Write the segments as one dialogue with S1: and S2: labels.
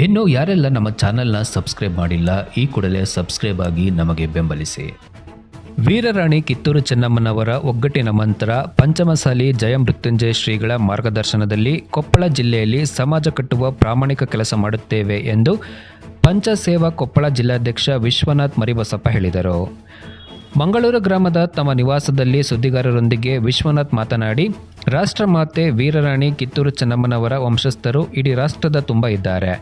S1: ಇನ್ನು ಯಾರೆಲ್ಲ ನಮ್ಮ ಚಾನೆಲ್ನ ಸಬ್ಸ್ಕ್ರೈಬ್ ಮಾಡಿಲ್ಲ, ಈ ಕೂಡಲೇ ಸಬ್ಸ್ಕ್ರೈಬ್ ಆಗಿ ನಮಗೆ ಬೆಂಬಲಿಸಿ. ವೀರರಾಣಿ ಕಿತ್ತೂರು ಚೆನ್ನಮ್ಮನವರ ಒಗ್ಗಟ್ಟಿನ ಮಂತ್ರ, ಪಂಚಮಸಾಲಿ ಜಯಮೃತ್ಯುಂಜಯ ಶ್ರೀಗಳ ಮಾರ್ಗದರ್ಶನದಲ್ಲಿ ಕೊಪ್ಪಳ ಜಿಲ್ಲೆಯಲ್ಲಿ ಸಮಾಜ ಕಟ್ಟುವ ಪ್ರಾಮಾಣಿಕ ಕೆಲಸ ಮಾಡುತ್ತೇವೆ ಎಂದು ಪಂಚಸೇವಾ ಕೊಪ್ಪಳ ಜಿಲ್ಲಾಧ್ಯಕ್ಷ ವಿಶ್ವನಾಥ್ ಮರಿಬಸಪ್ಪ ಹೇಳಿದರು. ಮಂಗಳೂರು ಗ್ರಾಮದ ತಮ್ಮ ನಿವಾಸದಲ್ಲಿ ಸುದ್ದಿಗಾರರೊಂದಿಗೆ ವಿಶ್ವನಾಥ್ ಮಾತನಾಡಿ ರಾಷ್ಟ್ರಮಾತೆ ವೀರರಾಣಿ ಕಿತ್ತೂರು ಚೆನ್ನಮ್ಮನವರ ವಂಶಸ್ಥರು ಇಡೀ ರಾಷ್ಟ್ರದ ತುಂಬ ಇದ್ದಾರೆ.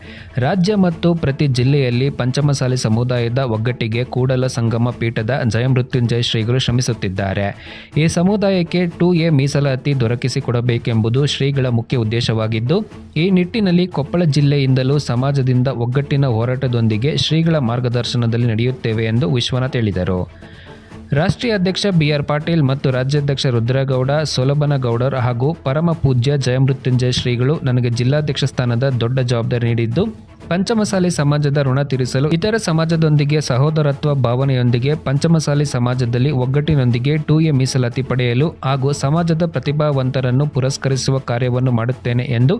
S1: ರಾಜ್ಯ ಮತ್ತು ಪ್ರತಿ ಜಿಲ್ಲೆಯಲ್ಲಿ ಪಂಚಮಸಾಲಿ ಸಮುದಾಯದ ಒಗ್ಗಟ್ಟಿಗೆ ಕೂಡಲ ಸಂಗಮ ಪೀಠದ ಜಯಮೃತ್ಯುಂಜಯ ಶ್ರೀಗಳು ಶ್ರಮಿಸುತ್ತಿದ್ದಾರೆ. ಈ ಸಮುದಾಯಕ್ಕೆ ಟು ಎ ಮೀಸಲಾತಿ ದೊರಕಿಸಿಕೊಡಬೇಕೆಂಬುದು ಶ್ರೀಗಳ ಮುಖ್ಯ ಉದ್ದೇಶವಾಗಿದ್ದು, ಈ ನಿಟ್ಟಿನಲ್ಲಿ ಕೊಪ್ಪಳ ಜಿಲ್ಲೆಯಿಂದಲೂ ಸಮಾಜದಿಂದ ಒಗ್ಗಟ್ಟಿನ ಹೋರಾಟದೊಂದಿಗೆ ಶ್ರೀಗಳ ಮಾರ್ಗದರ್ಶನದಲ್ಲಿ ನಡೆಯುತ್ತೇವೆ ಎಂದು ವಿಶ್ವನಾಥ್ ಹೇಳಿದರು. ರಾಷ್ಟ್ರೀಯ ಅಧ್ಯಕ್ಷ ಬಿಆರ್ ಪಾಟೀಲ್ ಮತ್ತು ರಾಜ್ಯಾಧ್ಯಕ್ಷ ರುದ್ರಗೌಡ, ಸೊಲಬನಗೌಡರ್ ಹಾಗೂ ಪರಮ ಪೂಜ್ಯ ಜಯಮೃತ್ಯುಂಜಯ ಶ್ರೀಗಳು ನನಗೆ ಜಿಲ್ಲಾಧ್ಯಕ್ಷ ಸ್ಥಾನದ ದೊಡ್ಡ ಜವಾಬ್ದಾರಿ ನೀಡಿದ್ದು, ಪಂಚಮಸಾಲಿ ಸಮಾಜದ ಋಣ ತೀರಿಸಲು ಇತರ ಸಮಾಜದೊಂದಿಗೆ ಸಹೋದರತ್ವ ಭಾವನೆಯೊಂದಿಗೆ ಪಂಚಮಸಾಲಿ ಸಮಾಜದಲ್ಲಿ ಒಗ್ಗಟ್ಟಿನೊಂದಿಗೆ ಟು ಎ ಮೀಸಲಾತಿ ಪಡೆಯಲು ಹಾಗೂ ಸಮಾಜದ ಪ್ರತಿಭಾವಂತರನ್ನು ಪುರಸ್ಕರಿಸುವ ಕಾರ್ಯವನ್ನು ಮಾಡುತ್ತೇನೆ ಎಂದು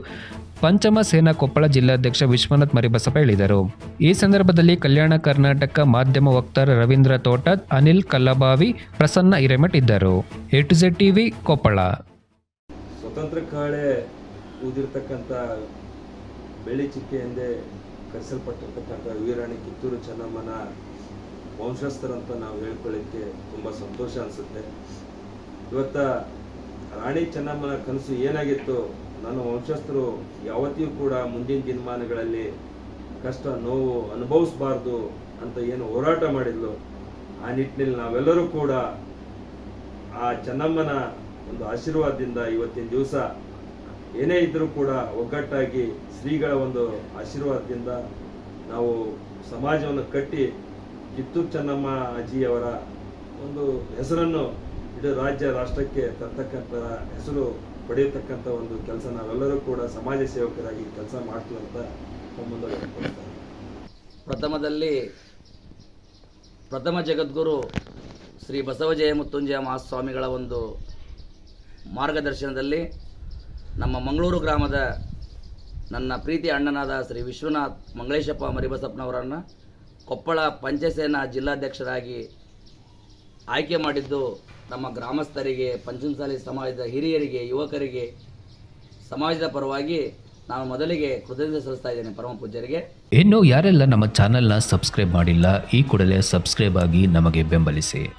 S1: ಪಂಚಮ ಸೇನಾ ಕೊಪ್ಪಳ ಜಿಲ್ಲಾಧ್ಯಕ್ಷ ವಿಶ್ವನಾಥ್ ಮರಿಬಸಪ್ಪ ಹೇಳಿದರು. ಈ ಸಂದರ್ಭದಲ್ಲಿ ಕಲ್ಯಾಣ ಕರ್ನಾಟಕ ಮಾಧ್ಯಮ ವಕ್ತಾರ ರವೀಂದ್ರ ತೋಟದ್ ಅನಿಲ್ ಕಲ್ಲಬಾವಿ, ಪ್ರಸನ್ನ ಹಿರೇಮಠ್ ಇದ್ದರು. A to Z TV Koppal.
S2: ಸ್ವತಂತ್ರ ಕಾಳೆ ಊದಿರ್ತಕ್ಕಂಥ ಬೆಳ್ಳಿ ಚಿಕ್ಕೆ ಎಂದೇ ಕರೆಸಲ್ಪಟ್ಟಿರ್ತಕ್ಕಂಥ ವೀರಾಣಿ ಕಿತ್ತೂರು ಚೆನ್ನಮ್ಮನ ವಂಶಸ್ಥರಂತ ನಾವು ಹೇಳ್ಕೊಳ್ಳಿಕ್ಕೆ ತುಂಬ ಸಂತೋಷ ಅನಿಸುತ್ತೆ. ಇವತ್ತ ರಾಣಿ ಚೆನ್ನಮ್ಮನ ಕನಸು ಏನಾಗಿತ್ತು ನನ್ನ ವಂಶಸ್ಥರು ಯಾವತ್ತಿಯೂ ಕೂಡ ಮುಂದಿನ ದಿನಮಾನಗಳಲ್ಲಿ ಕಷ್ಟ, ನೋವು ಅನುಭವಿಸಬಾರ್ದು ಅಂತ ಏನು ಹೋರಾಟ ಮಾಡಿದ್ಲು. ಆ ನಿಟ್ಟಿನಲ್ಲಿ ನಾವೆಲ್ಲರೂ ಕೂಡ ಆ ಚೆನ್ನಮ್ಮನ ಒಂದು ಆಶೀರ್ವಾದದಿಂದ ಇವತ್ತಿನ ದಿವಸ ಏನೇ ಇದ್ರೂ ಕೂಡ ಒಗ್ಗಟ್ಟಾಗಿ ಶ್ರೀಗಳ ಒಂದು ಆಶೀರ್ವಾದದಿಂದ ನಾವು ಸಮಾಜವನ್ನು ಕಟ್ಟಿ ಕಿತ್ತೂರು ಚೆನ್ನಮ್ಮ ಅಜ್ಜಿಯವರ ಒಂದು ಹೆಸರನ್ನು ಇಡೀ ರಾಜ್ಯ, ರಾಷ್ಟ್ರಕ್ಕೆ ತರ್ತಕ್ಕಂಥ ಹೆಸರು ಪಡೆಯತಕ್ಕಂಥ ಒಂದು ಕೆಲಸ ನಾವೆಲ್ಲರೂ ಕೂಡ ಸಮಾಜ ಸೇವಕರಾಗಿ ಕೆಲಸ ಮಾಡ್ತೀವಿ ಅಂತ ಮುಂದೆ
S3: ಪ್ರಥಮದಲ್ಲಿ ಪ್ರಥಮ ಜಗದ್ಗುರು ಶ್ರೀ ಬಸವಜಯ ಮುತ್ತುಂಜಯ ಮಹಾಸ್ವಾಮಿಗಳ ಒಂದು ಮಾರ್ಗದರ್ಶನದಲ್ಲಿ ನಮ್ಮ ಮಂಗಳೂರು ಗ್ರಾಮದ ನನ್ನ ಪ್ರೀತಿ ಅಣ್ಣನಾದ ಶ್ರೀ ವಿಶ್ವನಾಥ್ ಮಂಗಳೇಶಪ್ಪ ಮರಿಬಸಪ್ಪನವರನ್ನು ಕೊಪ್ಪಳ ಪಂಚಸೇನಾ ಜಿಲ್ಲಾಧ್ಯಕ್ಷರಾಗಿ ಆಯ್ಕೆ ಮಾಡಿದ್ದು ನಮ್ಮ ಗ್ರಾಮಸ್ಥರಿಗೆ ಪಂಚಮಸಾಲಿ ಸಮಾಜದ ಹಿರಿಯರಿಗೆ, ಯುವಕರಿಗೆ, ಸಮಾಜದ ಪರವಾಗಿ ನಾನು ಮೊದಲಿಗೆ ಕೃತಜ್ಞತೆ ಸಲ್ಲಿಸ್ತಾ ಇದ್ದೇನೆ ಪರಮ ಪೂಜ್ಯರಿಗೆ.
S1: ಇನ್ನು ಯಾರೆಲ್ಲ ನಮ್ಮ ಚಾನೆಲ್ನ ಸಬ್ಸ್ಕ್ರೈಬ್ ಮಾಡಿಲ್ಲ, ಈ ಕೂಡಲೇ ಸಬ್ಸ್ಕ್ರೈಬ್ ಆಗಿ ನಮಗೆ ಬೆಂಬಲಿಸಿ.